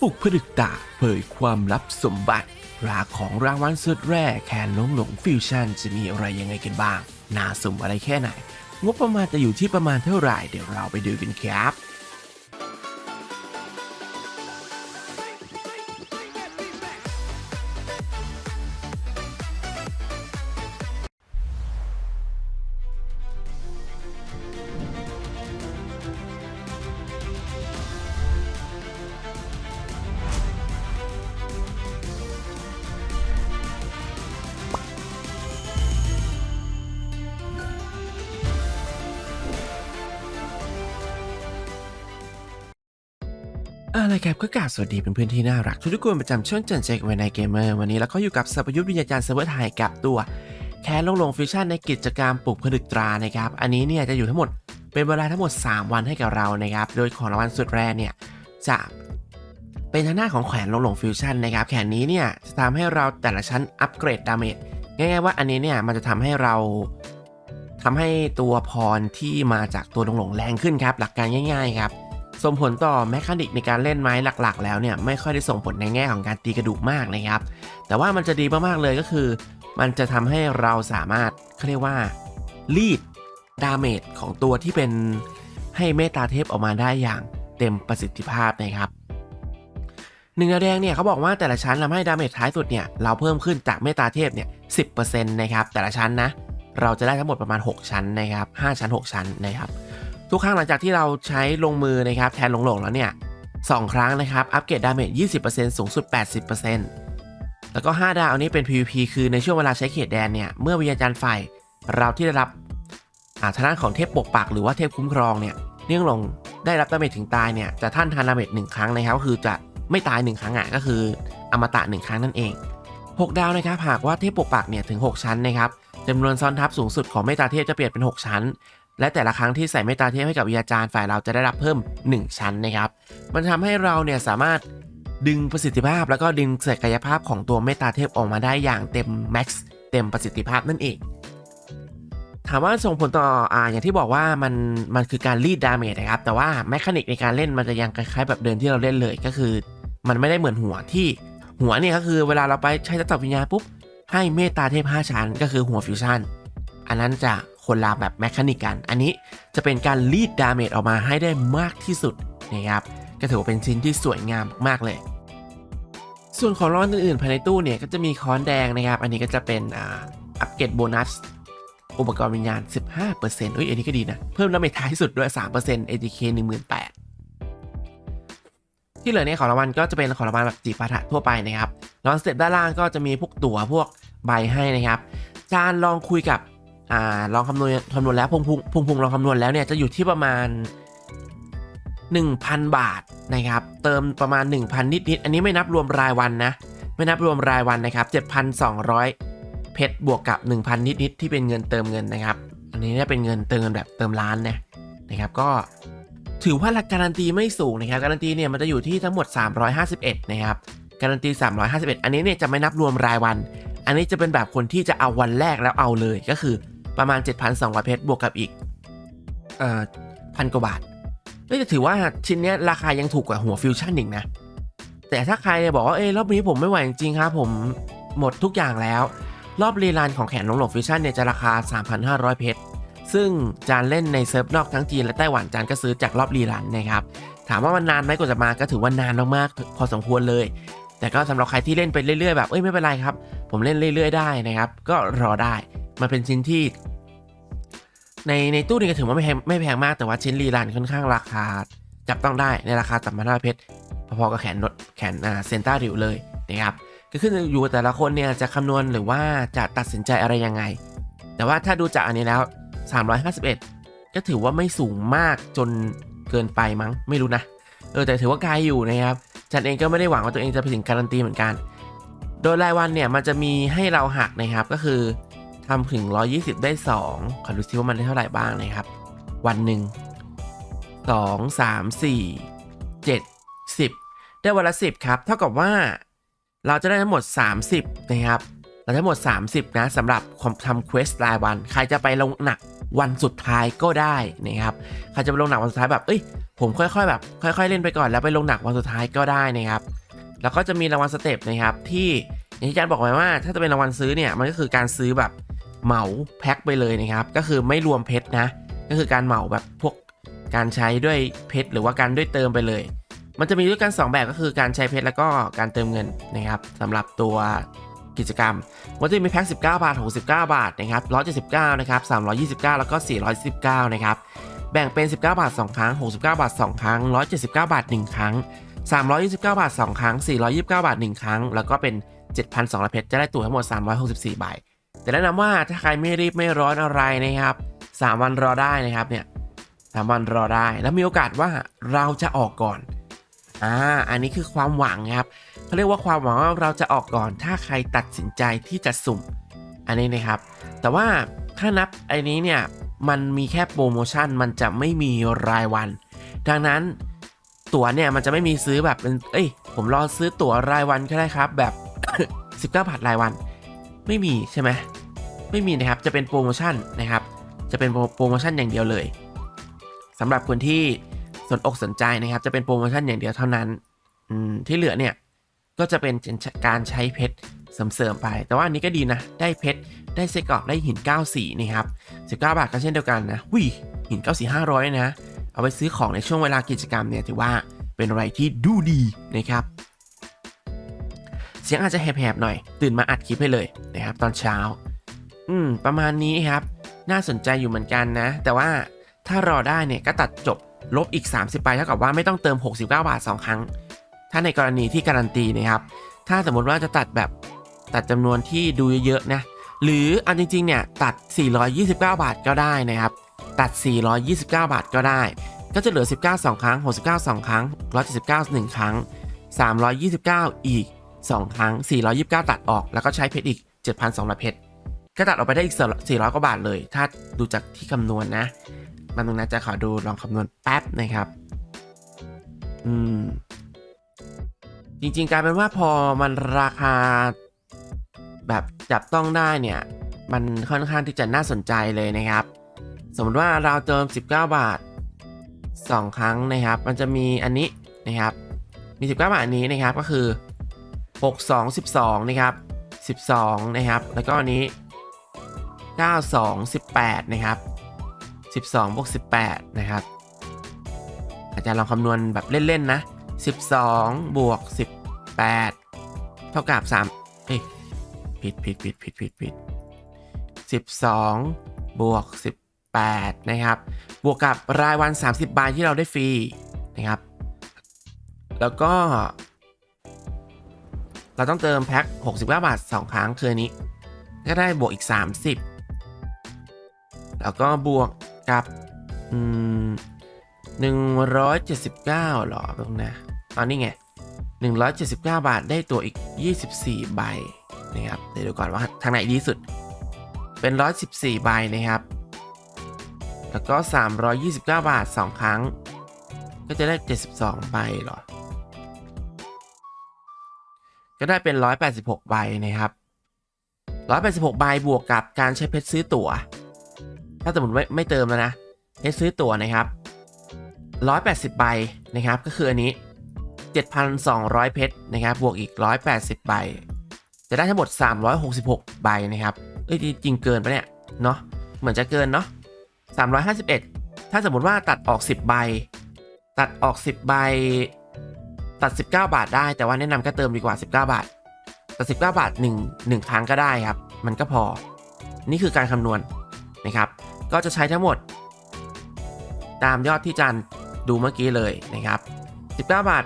ปลุกผดึกตาเผยความลับสมบัติ ราของรางวัลสุดแรกแคนล้มหลงฟิวชั่นจะมีอะไรยังไงกันบ้าง น่าสมอะไรแค่ไหน งบประมาณจะอยู่ที่ประมาณเท่าไหร่เดี๋ยวเราไปดูกันครับ อะไรครับก็กราบสวัสดีเพื่อนๆที่น่ารัก ทุกๆคนประจำช่วงจันเจกเวนไนเกมเมอร์วันนี้เราก็อยู่กับสัพยุทธวิญญาจารย์เซิร์ฟเวอร์ไทยกับตัว แคนลงลงฟิวชั่นในกิจกรรมปลุกผลึกตรานะครับ อันนี้เนี่ยจะอยู่ทั้งหมดเป็นเวลาทั้งหมด 3 วันให้กับเรานะครับ โดยของรางวัลสุดแรกเนี่ยจะเป็นทางหน้าของแขวนลงหลงฟิวชั่นนะครับแขนนี้เนี่ยจะทำให้เราแต่ละชั้นอัปเกรดดาเมจง่ายๆว่าอันนี้เนี่ยมันจะทำให้เราทำให้ตัวพรที่มาจากตัวลงหลงแรงขึ้นครับหลักการง่าย ๆ ครับ ส่งผลต่อแมคานิกในการเล่นไม้หลักๆ แล้วเนี่ยไม่ค่อยได้ส่งผลในแง่ของการตีกระดูกมากนะครับ แต่ว่ามันจะดีมากๆเลยก็คือ มันจะทำให้เราสามารถเขาเรียกว่ารีดดาเมจของตัวที่เป็นให้เมตาเทพออกมาได้อย่างเต็มประสิทธิภาพนะครับหนึ่งแดงเนี่ยเขาบอกว่าแต่ละชั้นทำให้ดาเมจท้ายสุดเนี่ยเราเพิ่มขึ้นจากเมตาเทพเนี่ย10%นะครับแต่ละชั้นนะเราจะได้ทั้งหมดประมาณ 6 ชั้นนะครับ5ชั้น 6 ชั้นนะครับ ทุกครั้งหลังจากที่เราใช้ลงมือนะครับแทนหลงๆแล้วเนี่ยสองครั้งนะครับ อัปเกรดดาเมจ 20%สูงสุด 80%แล้วก็ 5 ดาวอันนี้เป็น PVP คือในช่วงเวลาใช้เขตแดนเนี่ย เมื่อวิญญาณจารย์ฝ่ายเราที่ได้รับอาทางด้านของเทพปกปักหรือว่าเทพคุ้มครองเนี่ยเนื่องลงได้รับดาเมจถึงตายเนี่ย จะท่านทานดาเมจหนึ่งครั้งนะครับก็คือจะไม่ตาย 1 ครั้งอะก็คืออมตะ 1 ครั้งนั่นเอง 6 ดาวนะครับหากว่าเทพปกปักเนี่ยถึง 6 ชั้นนะครับจำนวนซ้อนทับสูงสุดของเมตาเทพจะเปลี่ยนเป็น 6 ชั้น และแต่ละครั้งที่ใส่เมตตาเทพให้กับวิญญาจารย์ฝ่ายเราจะได้รับเพิ่ม 1 ชั้นนะครับ มันทำให้เราเนี่ยสามารถดึงประสิทธิภาพ แล้วก็ดึงศักยภาพของตัวเมตตาเทพออกมาได้อย่างเต็มแม็กซ์เต็มประสิทธิภาพนั่นเองถามว่าส่งผลต่ออ่าอย่างที่บอกว่ามันมันคือการรีดดาเมจนะครับ แต่ว่าแมคานิกในการเล่นมันจะยังคล้ายๆ แบบเดิมที่เราเล่นเลยก็คือ มันไม่ได้เหมือนหัวที่หัวเนี่ยก็คือเวลาเราไปใช้ตัดวิญญาณปุ๊บให้เมตตาเทพ5ชั้นก็คือหัวฟิวชั่น อันนั้นจะ คนละแบบแมคานิกกัน อันนี้จะเป็นการรีดดาเมจออกมาให้ได้มากที่สุดนะครับก็ถือว่าเป็นชิ้นที่สวยงามมากเลย ส่วนของรางวัลอื่นๆภายในตู้เนี่ยก็จะมีค้อนแดงนะครับ อันนี้ก็จะเป็นอัปเกรดโบนัสอุปกรณ์วิญญาณ 15%เอ้ยอันนี้ก็ดีนะ เพิ่มดาเมจท้ายสุดด้วย 3% ATK 18,000ที่เหลือเนี่ยของรางวัลก็จะเป็นของรางวัลแบบจีปาถะทั่วไปนะครับรางวัลสเต็ปด้านล่างก็จะมีพวกตั๋วพวกใบให้นะครับจานลองคุยกับ อ่าลองคำนวณคำนวณแล้วพงพุงพงพุงลองคำนวณแล้วเนี่ยจะอยู่ที่ประมาณ 1,000 บาทนะครับ เติมประมาณ 1,000 นิดๆอันนี้ไม่นับรวมรายวันนะ ไม่นับรวมรายวันนะครับ 7,200 เพชรบวกกับ 1,000 นิดๆที่เป็นเงินเติมเงินนะครับ อันนี้เนี่ยเป็นเงินเติมเงินแบบเติมล้านนะนะครับก็ถือว่าหลักการันตีไม่สูงนะครับการันตีเนี่ยมันจะอยู่ที่ทั้งหมด 351 นะครับการันตี 351 อันนี้เนี่ยจะไม่นับรวมรายวัน อันนี้จะเป็นแบบคนที่จะเอาวันแรกแล้วเอาเลยก็คือ ประมาณ 7,200 เพชรบวกกับอีกเอ่อพันกว่าบาทก็จะถือว่าชิ้นเนี้ยราคายังถูกกว่าหัวฟิวชั่นอีกนะ แต่ถ้าใครบอกว่าเอ้ยรอบนี้ผมไม่ไหวจริงๆครับผมหมดทุกอย่างแล้ว รอบรีลันของแขนหลงหลงฟิวชั่นเนี่ยจะราคา 3,500 เพชรซึ่งจานเล่นในเซิร์ฟนอกทั้งจีนและไต้หวันจานก็ซื้อจากรอบรีลันนะครับถามว่ามันนานไหมกว่าจะมาก็ถือว่านานมากๆพอสมควรเลย แต่ก็สำหรับใครที่เล่นไปเรื่อยๆแบบเอ้ยไม่เป็นไรครับ ผมเล่นเรื่อย ๆ ได้นะครับ ก็รอได้ มันเป็นชิ้นที่ ในในตู้นี้ก็ถือว่าไม่แพงไม่แพงมากแต่ว่าชิ้นรีลันค่อนข้างราคา จับต้องได้ในราคาสามพันห้าเพชรพอๆกับแขนรถแขนอ่าเซนต้าริวเลยนะครับก็ขึ้นอยู่แต่ละคนเนี่ยจะคำนวณหรือว่าจะตัดสินใจอะไรยังไง แต่ว่าถ้าดูจากอันนี้แล้ว 351 ก็ถือว่าไม่สูงมากจนเกินไปมั้งไม่รู้นะเออแต่ถือว่าไกลอยู่นะครับจันเองก็ไม่ได้หวังว่าตัวเองจะไปถึงการันตีเหมือนกัน โดยรายวันเนี่ยมันจะมีให้เราหักนะครับก็คือ ทำถึง 120 ได้ 2 ขอดูซิว่ามันได้เท่าไหร่บ้างนะครับ วันหนึ่ง2 3 4 7 10 ได้วันละ 10 ครับ เท่ากับว่าเราจะได้ทั้งหมด 30 นะครับ เราทั้งหมด 30 นะสำหรับทำเควสรายวัน ใครจะไปลงหนักวันสุดท้ายก็ได้นะครับ ใครจะไปลงหนักวันสุดท้ายแบบ เอ้ย ผมค่อยๆ แบบ ค่อย ๆ เล่นไปก่อนแล้วไปลงหนักวันสุดท้ายก็ได้นะครับ แล้วก็จะมีรางวัลสเต็ปนะครับที่อย่างที่อาจารย์บอกไว้ว่า ถ้าจะเป็นรางวัลซื้อเนี่ย มันก็คือการซื้อแบบ เหมาแพ็คไปเลยนะครับ ก็คือไม่รวมเพชรนะ ก็คือการเหมาแบบพวกการใช้ด้วยเพชรหรือว่าการด้วยเติมไปเลย มันจะมีด้วยกัน 2 แบบก็คือการใช้เพชรแล้วก็การเติมเงินนะครับสำหรับตัวกิจกรรมมันจะมีแพ็ค19 บาท 69 บาทนะครับ179นะครับ329 แล้วก็ 419นะครับแบ่งเป็น 19 บาท 2 ครั้ง 69 บาท 2 ครั้ง 179 บาท 1 ครั้ง 329 บาท 2 ครั้ง 429 บาท 1 ครั้ง แล้วก็เป็น 7,200เพชรจะได้ตั๋วทั้งหมด 364 ใบ แต่แนะนำว่าถ้าใครไม่รีบไม่ร้อนอะไรนะครับ 3 วันรอได้นะครับเนี่ยสามวันรอได้ แล้วมีโอกาสว่าเราจะออกก่อนอ่าอันนี้คือความหวังครับเขาเรียกว่าความหวังว่าเราจะออกก่อน ถ้าใครตัดสินใจที่จะสุ่ม อันนี้นะครับ แต่ว่าถ้านับไอ้นี้เนี่ยมันมีแค่โปรโมชั่นมันจะไม่มีรายวัน ดังนั้นตั๋วเนี่ยมันจะไม่มีซื้อแบบเป็นเอ้ยผมรอซื้อตั๋วรายวันก็ได้ครับแบบ 19บาทรายวัน ไม่มีใช่ไหมไม่มีนะครับ จะเป็นโปรโมชั่นนะครับ จะเป็นโปรโมชั่นอย่างเดียวเลยสำหรับคนที่สนอกสนใจนะครับ จะเป็นโปรโมชั่นอย่างเดียวเท่านั้นที่เหลือเนี่ยก็จะเป็นการใช้เพชรเสริมๆไป แต่ว่าอันนี้ก็ดีนะ ได้เพชร ได้เซกรอกได้หิน 9 สีนะครับ19 บาทก็เช่นเดียวกันนะวิหิน 9 สี 500 นะ เอาไปซื้อของในช่วงเวลากิจกรรมเนี่ยถือว่าเป็นอะไรที่ดูดีนะครับ สียงอาจจะแหบๆหน่อย ตื่นมาอัดคลิปให้เลยนะครับตอนเช้า อืม ประมาณนี้ครับ น่าสนใจอยู่เหมือนกันนะ แต่ว่าถ้ารอได้เนี่ยก็ตัดจบลบอีก 30 ไปเท่ากับว่าไม่ต้องเติม 69 บาท 2 ครั้ง ถ้าในกรณีที่การันตีนะครับ ถ้าสมมติว่าจะตัดแบบตัดจำนวนที่ดูเยอะๆนะ หรือเอันจริงๆเนี่ยตัด 429 บาทก็ได้นะครับ ตัด 429 บาทก็ได้ ก็จะเหลือ 19 2 ครั้ง 69 2 ครั้ง 179 1 ครั้ง 329 อีก 2 ครั้ง 429 ตัดออก แล้วก็ใช้เพชรอีก 7,200 เพชรก็ตัดออกไปได้อีก 400 กว่าบาทเลย ถ้าดูจากที่คำนวณนะมันตรงนั้นจะขอดูลองคำนวณแป๊บนะครับ อืม จริงๆกลายเป็นว่าพอมันราคาแบบจับต้องได้เนี่ย มันค่อนข้างที่จะน่าสนใจเลยนะครับ สมมติว่าเราเติม 19 บาท 2 ครั้งนะครับ มันจะมีอันนี้นะครับ มี 19 บาทอันนี้นะครับก็คือ 6 2 12 นะครับ 12 นะครับ แล้วก็อันนี้ 9 2 18 นะครับ 12บวก18 นะครับ อาจารย์ลองคำนวณแบบเล่น ๆ นะ 12 บวก 18 เท่ากับ 3 เอ้ยผิดผิดผิดผิดผิดผิด12 บวก 18 นะครับ บวกกับรายวัน 30ใบที่เราได้ฟรีนะครับ แล้วก็ เราต้องเติมแพ็ค69 บาท 2 ครั้งคืนนี้ ก็ได้บวกอีก 30 แล้วก็บวกกับอืมหนึ่งร้อยเจ็ดสิบเก้าหรอตรงนะตอนนี้ไงหนึ่งร้อยเจ็ดสิบาทได้ตัวอีกยี่สิบสี่ใบนะครับเดี๋ยวดูก่อนว่าทางไหนดีสุด เป็นร้อยสิบสี่ใบนะครับ แล้วก็สามร้อยยี่สิบาทสองครั้ง ก็จะได้เจ็ดสิบสองใบหรอ ก็ได้เป็นร้อยแปดสิบหกใบนะครับร้อยแปดสิบหกใบบวกกับการใช้เพชรซื้อตั๋ว ถ้าสมมติไม่ไม่เติมแล้วนะ เพชรซื้อตั๋วนะครับ 180 ใบนะครับ ก็คืออันนี้ 7,200 เพชรนะครับ บวกอีก 180 ใบ จะได้ทั้งหมด 366 ใบนะครับ เอ้ยจริงเกินไปเนี่ย เนาะ เหมือนจะเกินเนาะ 351 ถ้าสมมติว่าตัดออก 10 ใบ ตัดออก 10 ใบ ตัด 19 บาทได้แต่ว่าแนะนำก็เติมดีกว่า 19 บาทตัด 19 บาท1 1ครั้งก็ได้ครับ มันก็พอ นี่คือการคำนวณนะครับ ก็จะใช้ทั้งหมด ตามยอดที่จันดูเมื่อกี้เลยนะครับ 19 บาท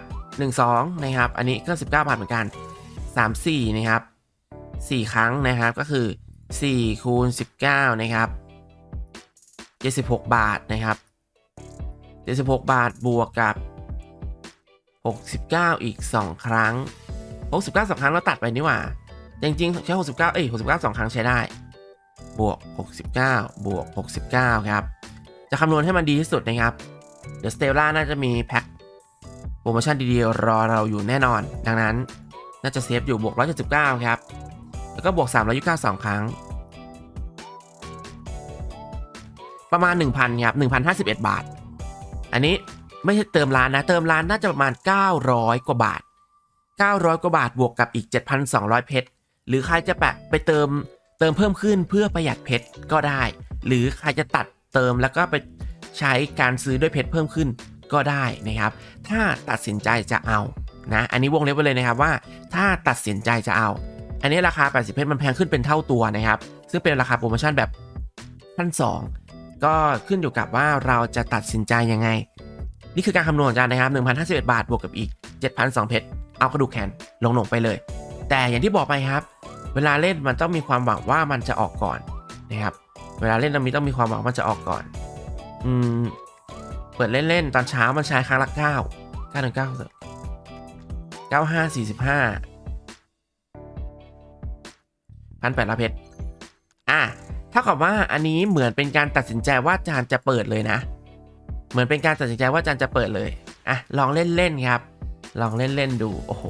12 นะครับ อันนี้ก็ 19 บาทเหมือนกัน 34 นะครับ 4 ครั้งนะครับก็คือ 4 คูณ 19 นะครับ 76 บาทนะครับ 76 บาทบวกกับ 69 อีก 2 ครั้ง 69 2 ครั้งเราตัดไปนี่หว่า จริงๆ ใช้ 69 เอ้ย 69 2 ครั้งใช้ได้ บวก 69 บวก 69 ครับ จะคำนวณให้มันดีที่สุดนะครับเดี๋ยวสเตลล่าน่าจะมีแพ็คโปรโมชั่นดีๆ รอเราอยู่แน่นอน ดังนั้นน่าจะเซฟอยู่บวก 179 ครับ แล้วก็บวก 3 2 9 2 ครั้ง ประมาณ 1,000 ครับ 1,051 บาท อันนี้ ไม่ใช่เติมร้านนะ เติมร้านน่าจะประมาณ 900 กว่าบาท 900 กว่าบาทบวกกับอีก 7,200 เพชร หรือใครจะแปะไปเติมเติมเพิ่มขึ้นเพื่อประหยัดเพชรก็ได้ หรือใครจะตัดเติมแล้วก็ไปใช้การซื้อด้วยเพชรเพิ่มขึ้นก็ได้นะครับ ถ้าตัดสินใจจะเอานะ อันนี้วงเล็บไว้เลยนะครับว่า ถ้าตัดสินใจจะเอา อันนี้ราคา 80 เพชรมันแพงขึ้นเป็นเท่าตัวนะครับ ซึ่งเป็นราคาโปรโมชั่นแบบพันสองก็ขึ้นอยู่กับว่าเราจะตัดสินใจยังไง นี่คือการคำนวณของอาจารย์นะครับ1,051 บาท บวกกับอีก7,200เพชร เอากระดูกแขนลงลงไปเลย แต่อย่างที่บอกไปครับ เวลาเล่นมันต้องมีความหวังว่ามันจะออกก่อนนะครับ เวลาเล่นเรามีต้องมีความหวังว่ามันจะออกก่อน อืม เปิดเล่นๆ ตอนเช้ามันใช้ครั้งละ9 9 1 9 9 5 45พันแปดละเพชร อะเท่ากับว่าอันนี้เหมือนเป็นการตัดสินใจว่าจานจะเปิดเลยนะ เหมือนเป็นการตัดสินใจว่าจานจะเปิดเลยอะลองเล่นๆครับ ลองเล่นๆดูโอ้โห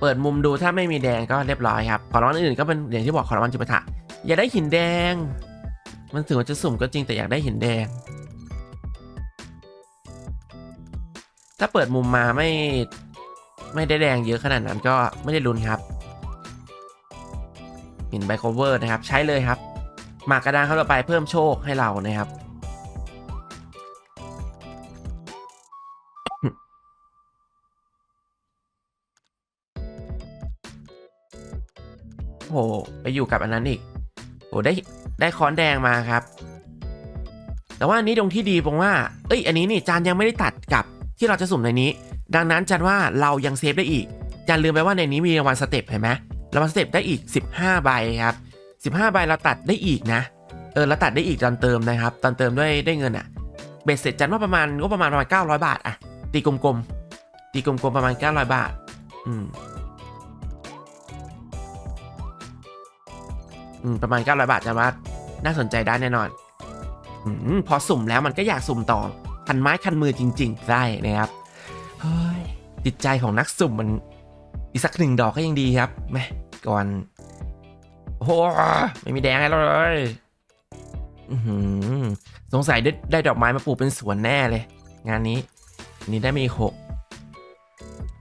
เปิดมุมดูถ้าไม่มีแดงก็เรียบร้อยครับขอรางวัลอื่นก็เป็นอย่างที่บอกขอรางวัลจุปะทะอยากได้หินแดง มันถึงว่าจะสุ่มก็จริงแต่อยากได้หินแดง ถ้าเปิดมุมมาไม่ไม่ได้แดงเยอะขนาดนั้นก็ไม่ได้ลุ้นครับหินไบโคเวอร์นะครับ ใช้เลยครับหมากกระดานเข้าไปเพิ่มโชคให้เรานะครับ หไปอยู่กับอันนั้นอีกโอ้ได้ได้ค้อนแดงมาครับ แต่ว่าอันนี้ตรงที่ดีผมว่า เอ้ย อันนี้นี่จานยังไม่ได้ตัดกับที่เราจะสุ่มในนี้ ดังนั้นจันว่าเรายังเซฟได้อีกจานลืมไปว่าในนี้มีรางวัลสเต็ปเห็นไหมรางวัลสเต็ปได้อีก 15 ใบครับ15 ใบเราตัดได้อีกนะ เออเราตัดได้อีกตอนเติมนะครับ ตอนเติมด้วยได้เงินอะเบ็ดเสร็จจันว่าประมาณก็ประมาณประมาณ900 บาทอะตีกลมๆตีกลมๆประมาณ900บาท อืม ประมาณ 900 บาทจะว่าน่าสนใจได้แน่นอนอพอสุ่มแล้วมันก็อยากสุ่มต่อคันไม้คันมือจริง ๆ ได้นะครับเฮ้ยจิตใจของนักสุ่มมันอีกสักหนึ่งดอกก็ยังดีครับแม่ก่อน โอ้ไม่มีแดงให้เราเลยสงสัยได้ได้ดอกไม้มาปลูกเป็นสวนแน่เลย งานนี้นนี้ได้มีหก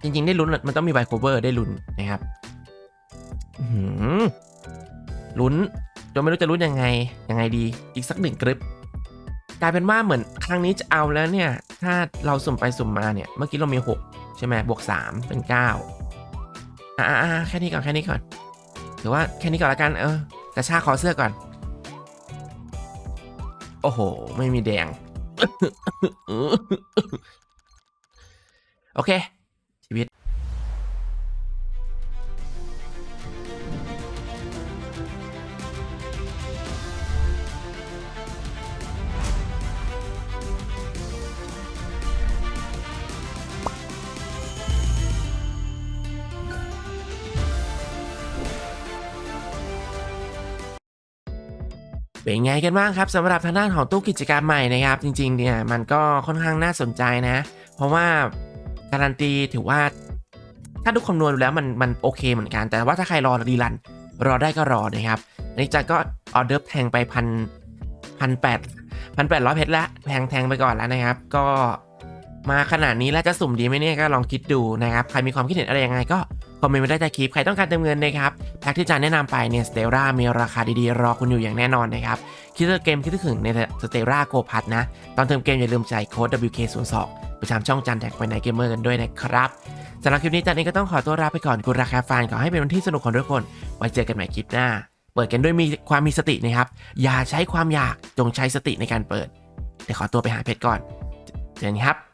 จริง ๆ ได้ลุ้นมันต้องมีไบโคเวอร์ได้ลุ้นนะครับอื้อหือ ลุ้นจนไม่รู้จะลุ้นยังไงยังไงดีอีกสักหนึ่งกริปกลายเป็นว่าเหมือนครั้งนี้จะเอาแล้วเนี่ย ถ้าเราสุ่มไปสุ่มมาเนี่ย เมื่อกี้เรามี 6 ใช่ไหมบวก 3 เป็น 9 อ่าอ่าแค่นี้ก่อนแค่นี้ก่อนถือว่าแค่นี้ก่อนละกันเออกระชากคอเสื้อก่อน โอ้โห ไม่มีแดง โอเค ชีวิต เป็นไงกันบ้างครับสำหรับทางด้านของตู้กิจกรรมใหม่นะครับ จริงๆเนี่ยมันก็ค่อนข้างน่าสนใจนะ เพราะว่าการันตีถือว่า ถ้าทุกคำนวณดูแล้วมันมันโอเคเหมือนกัน แต่ว่าถ้าใครรอรีรัน รอได้ก็รอนะครับอันนี้จันก็ออเดอร์แทงไปพันพันแปดพันแปดร้อยเพชรละแพงแทงไปก่อนแล้วนะครับ ก็มาขนาดนี้แล้วจะสุ่มดีไหมเนี่ยก็ลองคิดดูนะครับ ใครมีความคิดเห็นอะไรยังไงก็ คอมเมนต์ไว้ได้ใต้คลิปใครต้องการเติมเงินนะครับแพ็กที่จานแนะนำไปเนี่ยสเตลล่ามีราคาดีๆ รอคุณอยู่อย่างแน่นอนนะครับคิดว่าเกมคิดถึงในสเตล่าโกพัทนะ ตอนเติมเกมอย่าลืมใส่โค้ด WK02 ประจำช่องจันแท็กไปในเกมเมอร์กันด้วยนะครับสำหรับคลิปนี้จันเองก็ต้องขอตัวลาไปก่อนคุณราคาฟันขอให้เป็นวันที่สนุกของทุกคน ไว้เจอกันใหม่คลิปหน้า เปิดกันด้วยมีความมีสตินะครับ อย่าใช้ความอยากจงใช้สติในการเปิดเดี๋ยวขอตัวไปหาเพชรก่อน เจอกันครับ